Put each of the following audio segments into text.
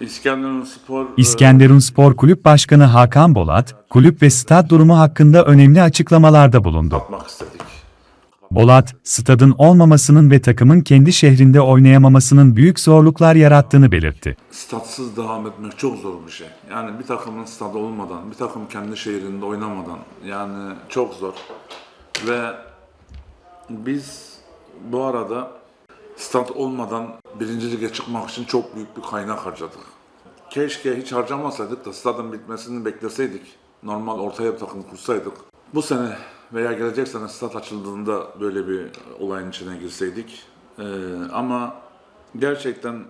İskenderun Spor... e, İskenderun Spor Kulüp Başkanı Hakan Bolat, kulüp ve stad durumu hakkında önemli açıklamalarda bulundu. Bolat, stadın olmamasının ve takımın kendi şehrinde oynayamamasının büyük zorluklar yarattığını belirtti. Statsız devam etmek çok zor bir şey. Yani bir takımın stadı olmadan, bir takım kendi şehrinde oynamadan yani çok zor. Ve biz bu arada stat olmadan birinci lige çıkmak için çok büyük bir kaynak harcadık. Keşke hiç harcamasaydık da stadın bitmesini bekleseydik. Normal ortaya bir takım kursaydık. Bu sene veya gelecek sene stat açıldığında böyle bir olayın içine girseydik. Ee, ama gerçekten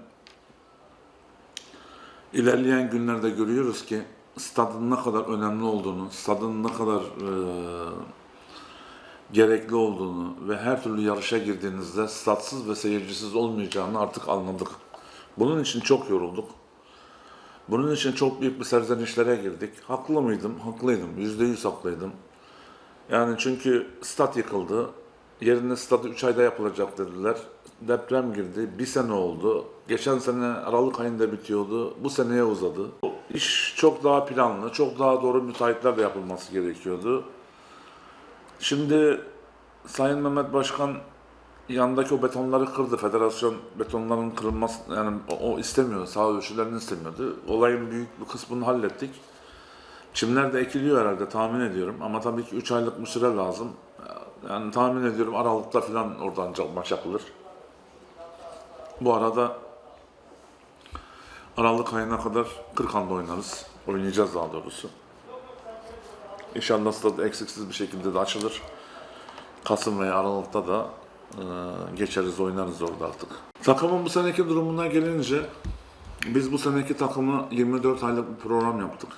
İlerleyen günlerde görüyoruz ki stadın ne kadar önemli olduğunu, stadın ne kadar e, gerekli olduğunu ve her türlü yarışa girdiğinizde statsız ve seyircisiz olmayacağını artık anladık. Bunun için çok yorulduk. Bunun için çok büyük bir serzenişlere girdik. Haklı mıydım? Haklıydım. Yüzde yüz haklıydım. Yani çünkü stat yıkıldı. Yerine stadı 3 ayda yapılacak dediler. Deprem girdi. Bir sene oldu. Geçen sene Aralık ayında bitiyordu. Bu seneye uzadı. İş çok daha planlı, çok daha doğru müteahhitlerle yapılması gerekiyordu. Şimdi Sayın Mehmet Başkan yandaki o betonları kırdı. Federasyon betonların kırılması yani o, o istemiyor. Sağ ölçülerini istemiyordu. Olayın büyük bir kısmını hallettik. Çimler de ekiliyor herhalde tahmin ediyorum. Ama tabii ki 3 aylık bir süre lazım. Yani tahmin ediyorum Aralık'ta falan oradan maç yapılır. Bu arada Aralık ayına kadar Kırkan'da oynarız. Oynayacağız daha doğrusu. İnşallah stad eksiksiz bir şekilde de açılır. Kasım veya Aralık'ta da e, geçeriz, oynarız orada artık. Takımın bu seneki durumuna gelince biz bu seneki takımı 24 aylık bir program yaptık.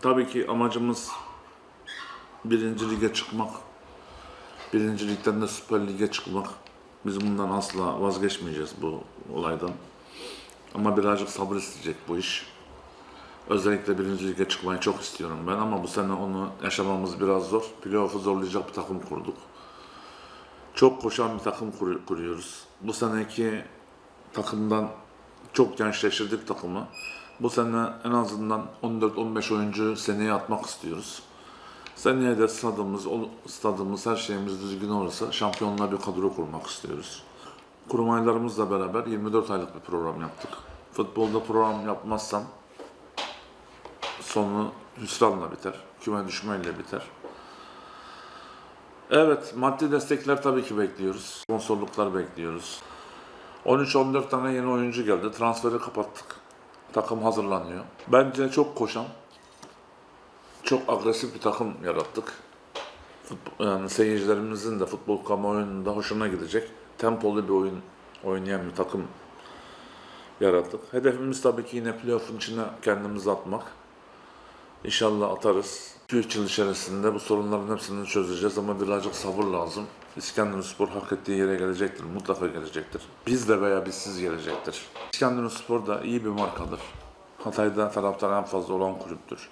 Tabii ki amacımız birinci lige çıkmak. Birinci ligden de Süper Lig'e çıkmak. Biz bundan asla vazgeçmeyeceğiz bu olaydan. Ama birazcık sabır isteyecek bu iş. Özellikle birinci lige çıkmayı çok istiyorum ben ama bu sene onu yaşamamız biraz zor. Playoff'u zorlayacak bir takım kurduk. Çok koşan bir takım kur- kuruyoruz. Bu seneki takımdan çok gençleştirdik takımı. Bu sene en azından 14-15 oyuncu seneye atmak istiyoruz. Seneye de stadımız, stadımız, her şeyimiz düzgün olursa şampiyonlar bir kadro kurmak istiyoruz. Kurmaylarımızla beraber 24 aylık bir program yaptık. Futbolda program yapmazsam sonu hüsranla biter, küme düşmeyle biter. Evet, maddi destekler tabii ki bekliyoruz. Sponsorluklar bekliyoruz. 13-14 tane yeni oyuncu geldi. Transferi kapattık. Takım hazırlanıyor. Bence çok koşan, çok agresif bir takım yarattık. Futbol, yani seyircilerimizin de futbol kamuoyunun da hoşuna gidecek. Tempolu bir oyun oynayan bir takım yarattık. Hedefimiz tabii ki yine playoff'un içine kendimizi atmak. İnşallah atarız. 2-3 yıl içerisinde bu sorunların hepsini çözeceğiz ama birazcık sabır lazım. İskenderunspor hak ettiği yere gelecektir, mutlaka gelecektir. Biz de veya bizsiz gelecektir. İskenderunspor da iyi bir markadır. Hatay'da taraftar en fazla olan kulüptür.